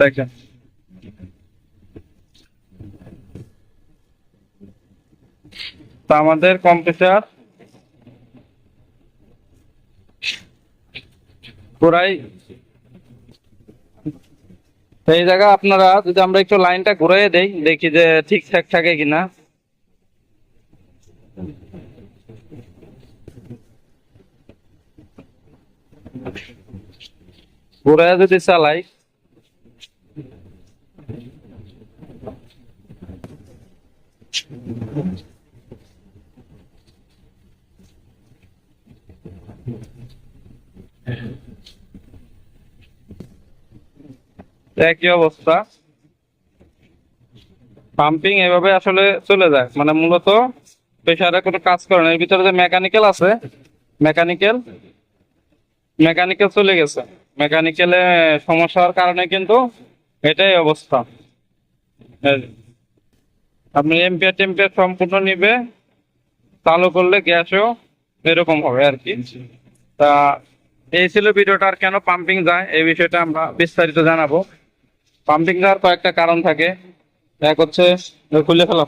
দেখেন। তো আমাদের কম্পিউটার পুরাই এই জায়গা আপনারা যদি আমরা একটু লাইনটা ঘুরিয়ে দেই, দেখি যে ঠিকঠাক থাকে কিনা। ঘুরায় যদি চালাই। একই অবস্থা। পাম্পিং এভাবে আসলে চলে যায়। মানে মূলত প্রেশারে কোনো কাজ করে না। এর ভিতরে যে মেকানিক্যাল আছে মেকানিক্যাল মেকানিক্যাল চলে গেছে। মেকানিক্যালে সমস্যা কারণে কিন্তু এটাই অবস্থা। আপনি এম্পিয়ার টেম্পিয়ার সম্পূর্ণ নিবে চালু করলে গ্যাসও এরকম হবে আর কি। তা এই ছিল ভিডিওটা আর কেন পাম্পিং যায় এই বিষয়টা আমরা বিস্তারিত জানাব। পাম্পিং যাওয়ার কয়েকটা কারণ থাকে। এক হচ্ছে খুলে ফেলা।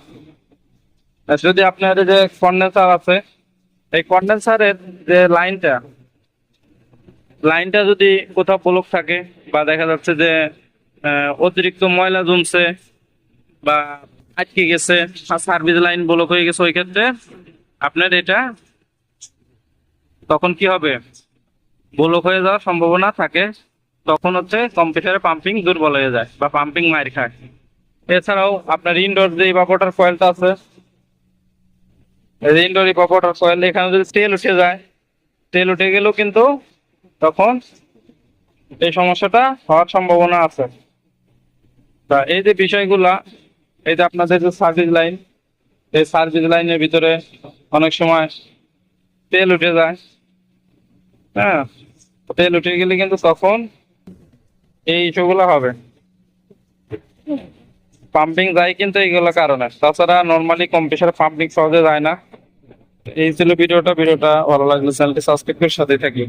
যদি আপনার যে কন্ডেন্সার আছে এই কন্ডেন্সারের যে লাইনটা লাইনটা যদি কোথাও ব্লক থাকে বা দেখা যাচ্ছে যে অতিরিক্ত ময়লা জমছে বা আটকে গেছে সার্ভিস লাইন ব্লক হয়ে গেছে ওই ক্ষেত্রে। আপনার এটা তখন কি হবে? ব্লক হয়ে যাওয়ার সম্ভাবনা থাকে, তখন হচ্ছে কম্পিউটারে পাম্পিং দুর্বল হয়ে যায় বা পাম্পিং মার খায়। এছাড়াও আপনার ইনডোর যে ইভাপোটার কয়েলটা আছে ইনডোর ইভাপোটার কয়েল এখানে যদি তেল উঠে যায়, তেল উঠে গেলেও কিন্তু তখন এই সমস্যাটা হওয়ার সম্ভাবনা আছে। তা এই যে বিষয়গুলা যে আপনাদের যে সার্ভিস লাইন এই সার্ভিস লাইনের ভিতরে অনেক সময় তেল উঠে যায়। হ্যাঁ তেল উঠে গেলে কিন্তু তখন এই ইস্যুগুলো হবে। পাম্পিং যায় কিন্তু এইগুলো কারণে। তাছাড়া নর্মালি কম্পিউটার পাম্পিং সহজে যায় না। এই ছিল ভিডিওটা। ভিডিওটা ভালো লাগলে চ্যানেলটি সাবস্ক্রাইব করে সাথে থাকি